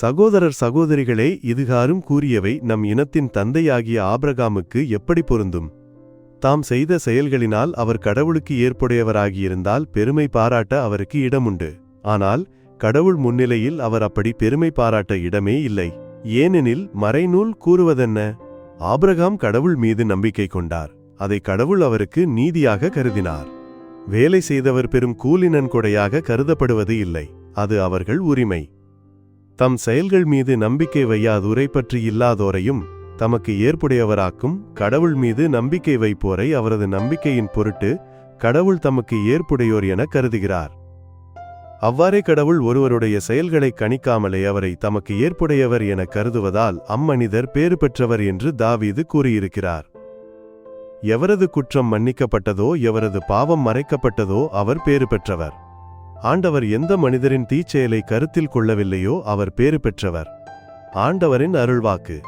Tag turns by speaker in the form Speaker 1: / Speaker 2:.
Speaker 1: சகோதரர் சகோதரிகளே இதுகாரும் கூறியவை நம் இனத்தின் தந்தையாகிய ஆபிரகாமுக்கு எப்படி பொருந்தும்? தாம் செய்த செயல்களினால் அவர் கடவுளுக்கு ஏற்புடையவராகியிருந்தால் பெருமை பாராட்ட அவருக்கு இடமுண்டு. ஆனால் கடவுள் முன்னிலையில் அவர் அப்படி பெருமை பாராட்ட இடமே இல்லை. ஏனெனில் மறைநூல் கூறுவதென்ன? ஆபிரகாம் கடவுள் மீது நம்பிக்கை கொண்டார். அதை கடவுள் அவருக்கு நீதியாக கருதினார். வேலை செய்தவர் பெரும் கூலினன்கொடையாக கருதப்படுவது இல்லை. அது அவர்கள் உரிமை. தம் செயல்கள் மீது நம்பிக்கை வையாதுரை பற்றி இல்லாதோரையும் தமக்கு ஏற்புடையவராக்கும் கடவுள் மீது நம்பிக்கை வைப்போரை அவரது நம்பிக்கையின் பொருட்டு கடவுள் தமக்கு ஏற்புடையோர் என கருதுகிறார். அவ்வாறே கடவுள் ஒருவருடைய செயல்களை கணிக்காமலே அவரை தமக்கு ஏற்புடையவர் என கருதுவதால் அம்மனிதர் பேறு பெற்றவர் என்று தாவீது கூறியிருக்கிறார். எவரது குற்றம் மன்னிக்கப்பட்டதோ எவரது பாவம் மறைக்கப்பட்டதோ அவர் பேறு பெற்றவர். ஆண்டவர் எந்த மனிதரின் தீச்செயலை கருத்தில் கொள்ளவில்லையோ அவர் பேறு பெற்றவர். ஆண்டவரின் அருள்வாக்கு.